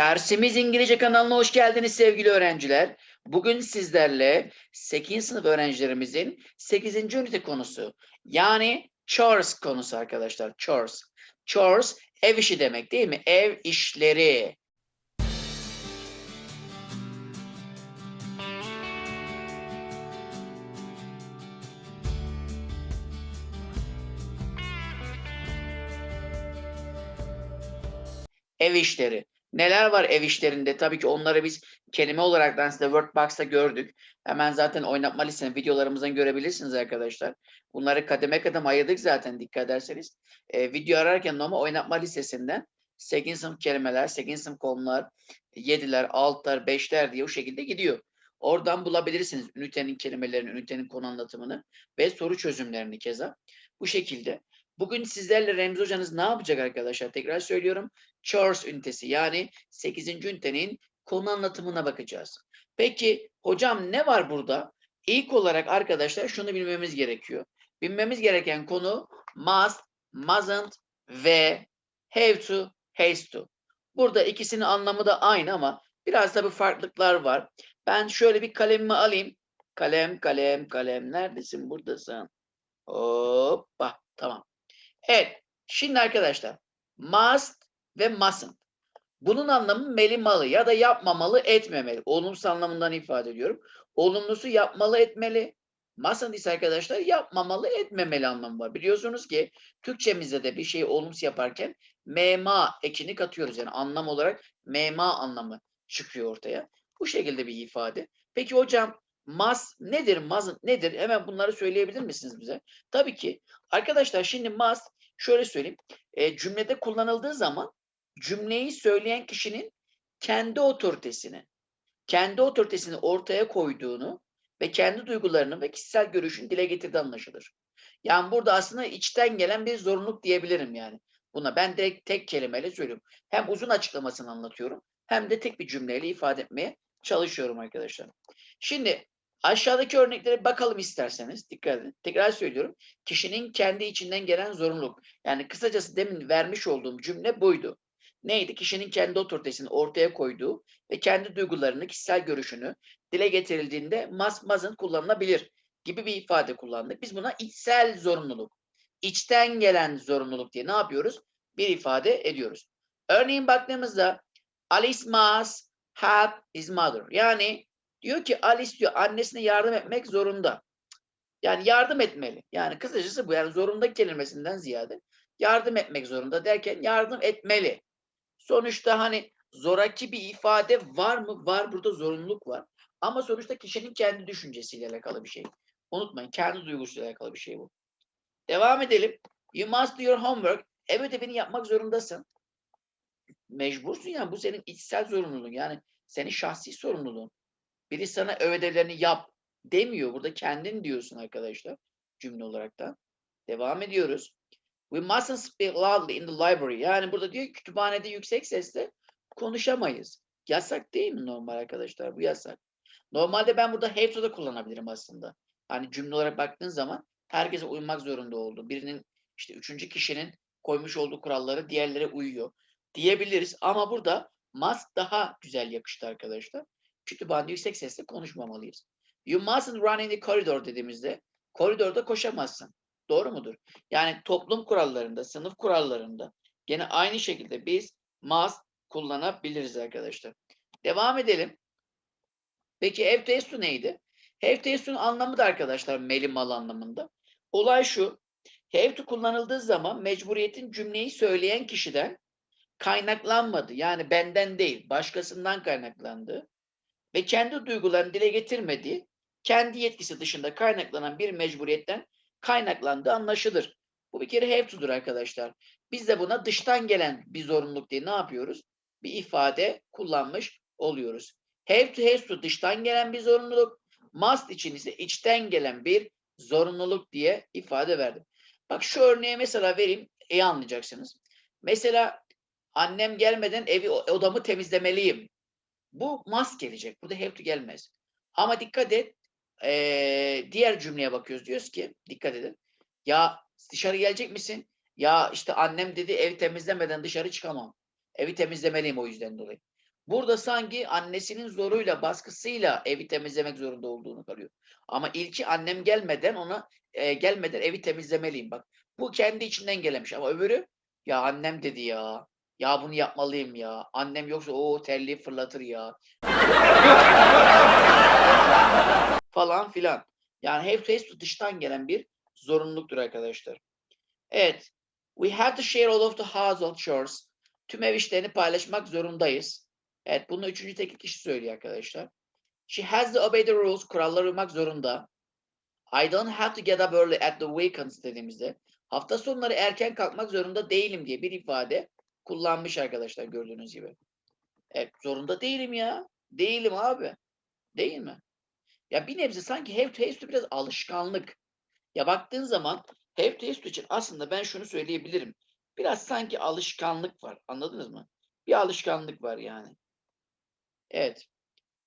Dersimiz İngilizce kanalına hoş geldiniz sevgili öğrenciler. Bugün sizlerle 8. sınıf öğrencilerimizin 8. ünite konusu yani chores konusu arkadaşlar. Chores. Chores ev işi demek değil mi? Ev işleri. Ev işleri. Neler var ev işlerinde? Tabii ki onları biz kelime olarak da size Wordbox'ta gördük. Hemen zaten oynatma listesini videolarımızdan görebilirsiniz arkadaşlar. Bunları kademe kademe ayırdık zaten dikkat ederseniz. Ee, video ararken normal oynatma listesinden 8 sınıf kelimeler, 8 sınıf konular, 7'ler, 6'lar, 5'ler diye o şekilde gidiyor. Oradan bulabilirsiniz ünitenin kelimelerini, ünitenin konu anlatımını ve soru çözümlerini keza. Bu şekilde. Bugün sizlerle Remzi hocanız ne yapacak arkadaşlar? Tekrar söylüyorum. Chores ünitesi yani 8. ünitenin konu anlatımına bakacağız. Peki hocam ne var burada? İlk olarak arkadaşlar şunu bilmemiz gerekiyor. Bilmemiz gereken konu must, mustn't ve have to, has to. Burada ikisinin anlamı da aynı ama biraz da bir farklılıklar var. Ben şöyle bir kalemimi alayım. Kalem, kalem, kalem. Neredesin? Buradasın. Hoppa. Tamam. Evet. Şimdi arkadaşlar must ve mustn't. Bunun anlamı melimalı ya da yapmamalı etmemeli. Olumsuz anlamından ifade ediyorum. Olumlusu yapmalı etmeli. Mustn't ise arkadaşlar yapmamalı etmemeli anlamı var. Biliyorsunuz ki Türkçemizde de bir şeyi olumsuz yaparken mema ekini katıyoruz. Yani anlam olarak mema anlamı çıkıyor ortaya. Bu şekilde bir ifade. Peki hocam must nedir? Mustn't nedir? Hemen bunları söyleyebilir misiniz bize? Tabii ki. Arkadaşlar şimdi must şöyle söyleyeyim. E, cümlede kullanıldığı zaman cümleyi söyleyen kişinin kendi otoritesini, kendi otoritesini ortaya koyduğunu ve kendi duygularını ve kişisel görüşünü dile getirdiği anlaşılır. Yani burada aslında içten gelen bir zorunluluk diyebilirim yani. Buna ben direkt tek kelimeyle söylüyorum. Hem uzun açıklamasını anlatıyorum hem de tek bir cümleyle ifade etmeye çalışıyorum arkadaşlar. Şimdi aşağıdaki örneklere bakalım isterseniz. Dikkat edin. Tekrar söylüyorum. Kişinin kendi içinden gelen zorunluluk. Yani kısacası demin vermiş olduğum cümle buydu. Neydi? Kişinin kendi otoritesini ortaya koyduğu ve kendi duygularını, kişisel görüşünü dile getirildiğinde must mustn't kullanılabilir gibi bir ifade kullandık. Biz buna içsel zorunluluk, içten gelen zorunluluk diye ne yapıyoruz? Bir ifade ediyoruz. Örneğin baktığımızda Alice must help his mother. Yani diyor ki Alice diyor annesine yardım etmek zorunda. Yani yardım etmeli. Yani kısacası bu yani zorunda kelimesinden ziyade yardım etmek zorunda derken yardım etmeli. Sonuçta hani zoraki bir ifade var mı? Var burada zorunluluk var. Ama sonuçta kişinin kendi düşüncesiyle alakalı bir şey. Unutmayın kendi duygusuyla alakalı bir şey bu. Devam edelim. You must do your homework. Ev ödevini yapmak zorundasın. Mecbursun yani bu senin içsel zorunluluğun. Yani senin şahsi sorumluluğun. Biri sana ev ödevlerini yap demiyor. Burada kendin diyorsun arkadaşlar. Cümle olarak da. Devam ediyoruz. We mustn't speak loudly in the library. Yani burada diyor kütüphanede yüksek sesle konuşamayız. Yasak değil mi normal arkadaşlar? Bu yasak. Normalde ben burada have to da kullanabilirim aslında. Hani cümle olarak baktığın zaman herkese uymak zorunda oldu. Birinin işte üçüncü kişinin koymuş olduğu kuralları diğerlere uyuyor diyebiliriz. Ama burada must daha güzel yakıştı arkadaşlar. Kütüphanede yüksek sesle konuşmamalıyız. You mustn't run in the corridor dediğimizde koridorda koşamazsın. Doğru mudur? Yani toplum kurallarında, sınıf kurallarında gene aynı şekilde biz must kullanabiliriz arkadaşlar. Devam edelim. Peki to neydi? To'nun anlamı da arkadaşlar melimal anlamında. Olay şu. Have to kullanıldığı zaman mecburiyetin cümleyi söyleyen kişiden kaynaklanmadı. Yani benden değil, başkasından kaynaklandı ve kendi duygularını dile getirmediği, kendi yetkisi dışında kaynaklanan bir mecburiyetten kaynaklandığı anlaşılır. Bu bir kere have to'dur arkadaşlar. Biz de buna dıştan gelen bir zorunluluk diye ne yapıyoruz? Bir ifade kullanmış oluyoruz. Have to has to dıştan gelen bir zorunluluk. Must için ise içten gelen bir zorunluluk diye ifade verdim. Bak şu örneği mesela vereyim. iyi anlayacaksınız. Mesela annem gelmeden evi odamı temizlemeliyim. Bu must gelecek. Burada have to gelmez. Ama dikkat et. Ee, diğer cümleye bakıyoruz. Diyoruz ki dikkat edin. Ya dışarı gelecek misin? Ya işte annem dedi ev temizlemeden dışarı çıkamam. Evi temizlemeliyim o yüzden dolayı. Burada sanki annesinin zoruyla, baskısıyla evi temizlemek zorunda olduğunu kalıyor. Ama ilki annem gelmeden ona e, gelmeden evi temizlemeliyim bak. Bu kendi içinden gelemiş ama öbürü ya annem dedi ya. Ya bunu yapmalıyım ya. Annem yoksa o terliği fırlatır ya. falan filan. Yani to dıştan gelen bir zorunluluktur arkadaşlar. Evet. We have to share all of the household chores. Tüm ev işlerini paylaşmak zorundayız. Evet bunu üçüncü tekil kişi söylüyor arkadaşlar. She has to obey the rules. Kurallara uymak zorunda. I don't have to get up early at the weekends dediğimizde hafta sonları erken kalkmak zorunda değilim diye bir ifade kullanmış arkadaşlar gördüğünüz gibi. Evet zorunda değilim ya. Değilim abi. Değil mi? Ya bir nebze sanki have to have to biraz alışkanlık. Ya baktığın zaman have to have to için aslında ben şunu söyleyebilirim. Biraz sanki alışkanlık var. Anladınız mı? Bir alışkanlık var yani. Evet.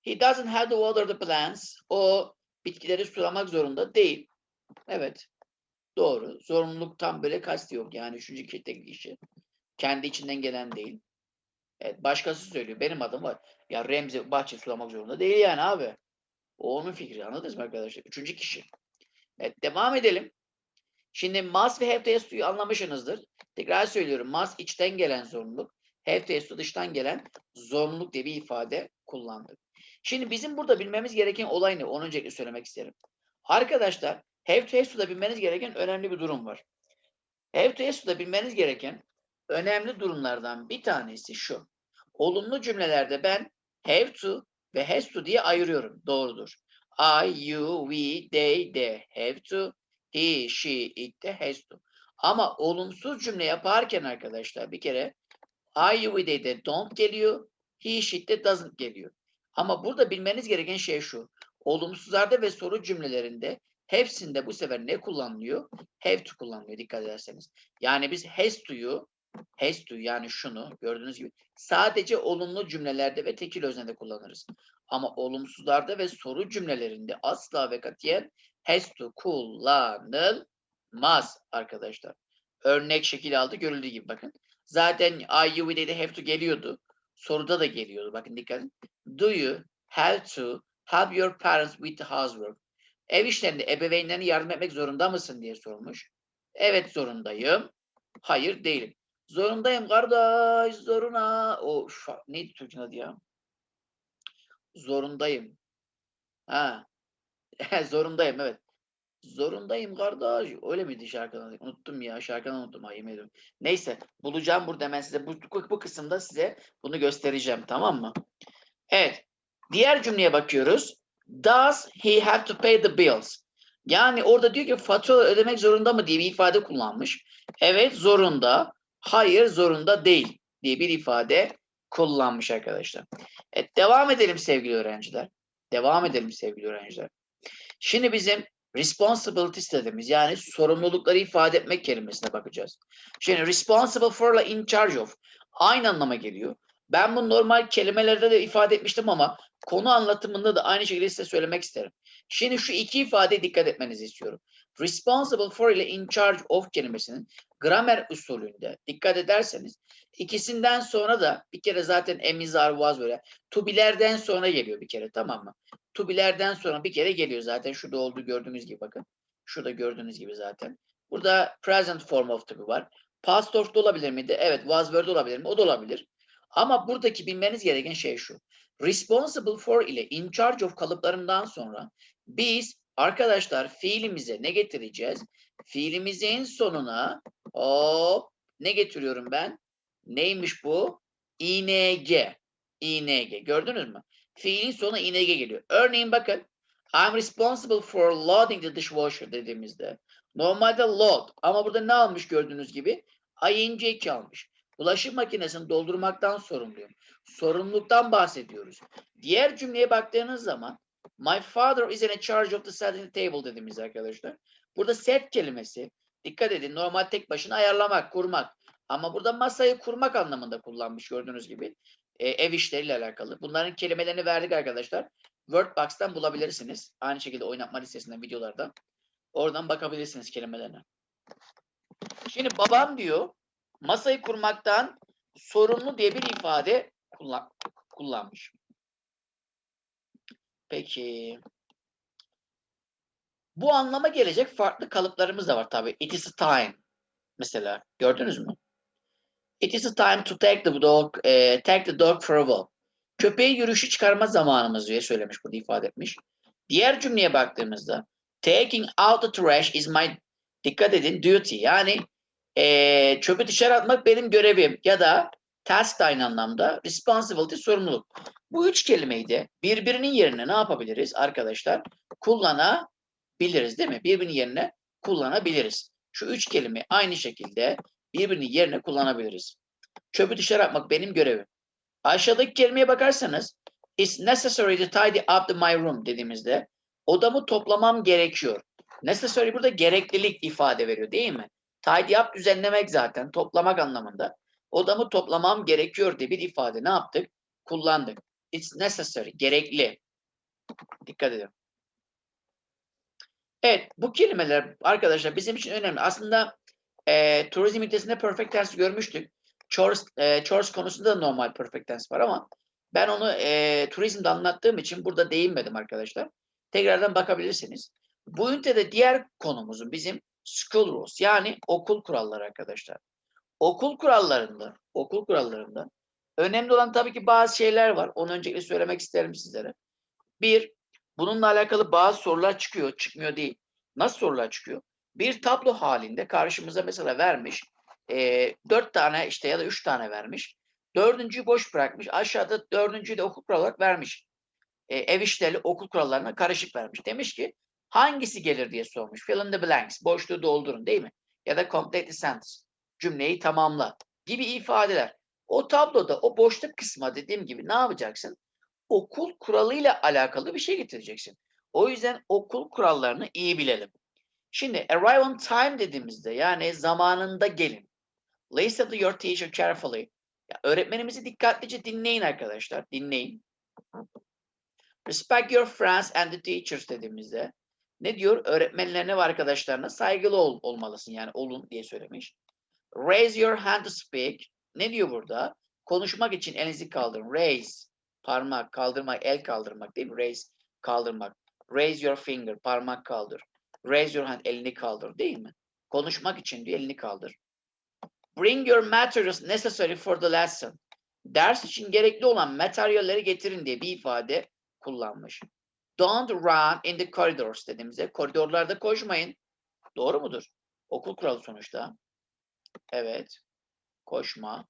He doesn't have to water the plants. O bitkileri sulamak zorunda değil. Evet. Doğru. Zorunluluktan böyle kasti yok. Yani üçüncü kişideki kişi. Kendi içinden gelen değil. Evet. Başkası söylüyor. Benim adım var. Ya Remzi bahçe sulamak zorunda değil yani abi. O onun fikri. Anladınız mı arkadaşlar? Üçüncü kişi. Evet. Devam edelim. Şimdi must ve have to has to'yu anlamışsınızdır. Tekrar söylüyorum. Must içten gelen zorunluluk. Have to has to dıştan gelen zorunluluk diye bir ifade kullandık. Şimdi bizim burada bilmemiz gereken olay ne? Onu öncelikle söylemek isterim. Arkadaşlar have to has to'da bilmeniz gereken önemli bir durum var. Have to has to'da bilmeniz gereken önemli durumlardan bir tanesi şu. Olumlu cümlelerde ben have to ve has to diye ayırıyorum. Doğrudur. I, you, we, they, they have to, he, she, it de has to. Ama olumsuz cümle yaparken arkadaşlar bir kere I, you, we, they de don't geliyor. He, she de doesn't geliyor. Ama burada bilmeniz gereken şey şu. Olumsuzlarda ve soru cümlelerinde hepsinde bu sefer ne kullanılıyor? Have to kullanılıyor dikkat ederseniz. Yani biz has to'yu has to yani şunu gördüğünüz gibi sadece olumlu cümlelerde ve tekil öznede kullanırız. Ama olumsuzlarda ve soru cümlelerinde asla ve katiyen has to kullanılmaz arkadaşlar. Örnek şekil aldı görüldüğü gibi bakın. Zaten I, you, they have to geliyordu. Soruda da geliyordu. Bakın dikkat edin. Do you have to help your parents with the housework? Ev işlerinde ebeveynlerine yardım etmek zorunda mısın diye sormuş. Evet zorundayım. Hayır değilim. Zorundayım kardeş zoruna. O şu, neydi Türk'ün adı ya? Zorundayım. Ha. zorundayım evet. Zorundayım kardeş. Öyle miydi şarkının adı? Unuttum ya. Şarkını unuttum. Ha, yemin. Neyse. Bulacağım burada hemen size. Bu, bu kısımda size bunu göstereceğim. Tamam mı? Evet. Diğer cümleye bakıyoruz. Does he have to pay the bills? Yani orada diyor ki fatura ödemek zorunda mı diye bir ifade kullanmış. Evet zorunda. Hayır zorunda değil diye bir ifade kullanmış arkadaşlar. Evet, devam edelim sevgili öğrenciler. Devam edelim sevgili öğrenciler. Şimdi bizim responsibilities dediğimiz yani sorumlulukları ifade etmek kelimesine bakacağız. Şimdi responsible for ile in charge of aynı anlama geliyor. Ben bunu normal kelimelerde de ifade etmiştim ama konu anlatımında da aynı şekilde size söylemek isterim. Şimdi şu iki ifadeye dikkat etmenizi istiyorum. Responsible for ile in charge of kelimesinin gramer usulünde dikkat ederseniz ikisinden sonra da bir kere zaten emizar was böyle to be'lerden sonra geliyor bir kere tamam mı? To be'lerden sonra bir kere geliyor zaten şurada olduğu gördüğünüz gibi bakın. Şurada gördüğünüz gibi zaten. Burada present form of to be var. Past of da olabilir miydi? Evet. Was were olabilir mi? O da olabilir. Ama buradaki bilmeniz gereken şey şu. Responsible for ile in charge of kalıplarından sonra biz arkadaşlar fiilimize ne getireceğiz? Fiilimizin sonuna hop ne getiriyorum ben? Neymiş bu? ing. ing. Gördünüz mü? Fiilin sonuna ing geliyor. Örneğin bakın. I'm responsible for loading the dishwasher dediğimizde. Normalde load ama burada ne almış gördüğünüz gibi? ing almış. Bulaşık makinesini doldurmaktan sorumluyum. Sorumluluktan bahsediyoruz. Diğer cümleye baktığınız zaman My father is in charge of the setting table dediğimiz arkadaşlar. Burada set kelimesi dikkat edin normal tek başına ayarlamak, kurmak. Ama burada masayı kurmak anlamında kullanmış gördüğünüz gibi. E, ev işleriyle alakalı. Bunların kelimelerini verdik arkadaşlar. Wordbox'tan bulabilirsiniz. Aynı şekilde oynatma listesinden videolarda. Oradan bakabilirsiniz kelimelerine. Şimdi babam diyor masayı kurmaktan sorumlu diye bir ifade kullan kullanmış. Peki. Bu anlama gelecek farklı kalıplarımız da var tabii. It is time. Mesela gördünüz mü? It is time to take the dog, eh, take the dog for a walk. Köpeği yürüyüşü çıkarma zamanımız diye söylemiş burada ifade etmiş. Diğer cümleye baktığımızda taking out the trash is my dikkat edin duty yani eh, çöpü dışarı atmak benim görevim ya da task aynı anlamda responsibility sorumluluk. Bu üç kelimeyi de birbirinin yerine ne yapabiliriz arkadaşlar? Kullanabiliriz değil mi? Birbirinin yerine kullanabiliriz. Şu üç kelime aynı şekilde birbirinin yerine kullanabiliriz. Çöpü dışarı atmak benim görevim. Aşağıdaki kelimeye bakarsanız It's necessary to tidy up the my room dediğimizde odamı toplamam gerekiyor. Necessary burada gereklilik ifade veriyor değil mi? Tidy up düzenlemek zaten toplamak anlamında. Odamı toplamam gerekiyor diye bir ifade ne yaptık? Kullandık. It's necessary, gerekli. Dikkat edin. Evet, bu kelimeler arkadaşlar bizim için önemli. Aslında e, turizm ünitesinde perfect tense görmüştük. Chores, e, chores konusunda da normal perfect tense var ama ben onu e, turizmde anlattığım için burada değinmedim arkadaşlar. Tekrardan bakabilirsiniz. Bu ünitede diğer konumuzun bizim school rules yani okul kuralları arkadaşlar. Okul kurallarında, okul kurallarında önemli olan tabii ki bazı şeyler var. Onu öncelikle söylemek isterim sizlere. Bir, bununla alakalı bazı sorular çıkıyor, çıkmıyor değil. Nasıl sorular çıkıyor? Bir tablo halinde karşımıza mesela vermiş, e, dört tane işte ya da üç tane vermiş. Dördüncüyü boş bırakmış. Aşağıda dördüncüyü de okul kuralı vermiş. E, ev işleri okul kurallarına karışık vermiş. Demiş ki hangisi gelir diye sormuş. Fill in the blanks. Boşluğu doldurun değil mi? Ya da complete the sentence. Cümleyi tamamla gibi ifadeler. O tabloda o boşluk kısma dediğim gibi ne yapacaksın? Okul kuralıyla alakalı bir şey getireceksin. O yüzden okul kurallarını iyi bilelim. Şimdi arrive on time dediğimizde yani zamanında gelin. Listen to your teacher carefully. Ya, öğretmenimizi dikkatlice dinleyin arkadaşlar. Dinleyin. Respect your friends and the teachers dediğimizde ne diyor? Öğretmenlerine ve arkadaşlarına saygılı ol, olmalısın. Yani olun diye söylemiş. Raise your hand to speak. Ne diyor burada? Konuşmak için elinizi kaldırın. Raise. Parmak kaldırmak, el kaldırmak değil mi? Raise kaldırmak. Raise your finger. Parmak kaldır. Raise your hand. Elini kaldır değil mi? Konuşmak için diyor elini kaldır. Bring your materials necessary for the lesson. Ders için gerekli olan materyalleri getirin diye bir ifade kullanmış. Don't run in the corridors dediğimizde koridorlarda koşmayın. Doğru mudur? Okul kuralı sonuçta. Evet. Koşma.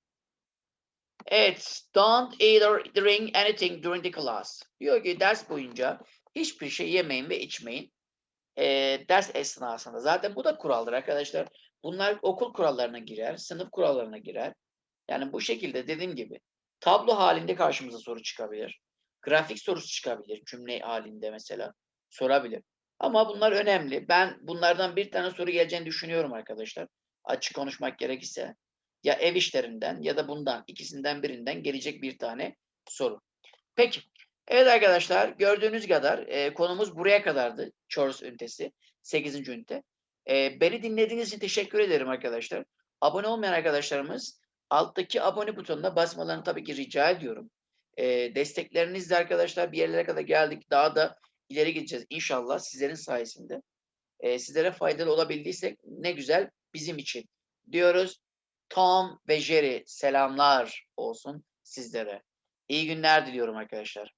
Evet. Don't eat or drink anything during the class. Diyor ki ders boyunca hiçbir şey yemeyin ve içmeyin. Ee, ders esnasında. Zaten bu da kuraldır arkadaşlar. Bunlar okul kurallarına girer, sınıf kurallarına girer. Yani bu şekilde dediğim gibi tablo halinde karşımıza soru çıkabilir. Grafik sorusu çıkabilir cümle halinde mesela sorabilir. Ama bunlar önemli. Ben bunlardan bir tane soru geleceğini düşünüyorum arkadaşlar. Açık konuşmak gerekirse. Ya ev işlerinden ya da bundan ikisinden birinden gelecek bir tane soru. Peki. Evet arkadaşlar gördüğünüz kadar e, konumuz buraya kadardı. Chores ünitesi. 8. ünite. E, beni dinlediğiniz için teşekkür ederim arkadaşlar. Abone olmayan arkadaşlarımız alttaki abone butonuna basmalarını tabii ki rica ediyorum. E, desteklerinizle arkadaşlar bir yerlere kadar geldik. Daha da ileri gideceğiz inşallah sizlerin sayesinde. E, sizlere faydalı olabildiysek ne güzel bizim için diyoruz. Tom ve Jerry selamlar olsun sizlere. İyi günler diliyorum arkadaşlar.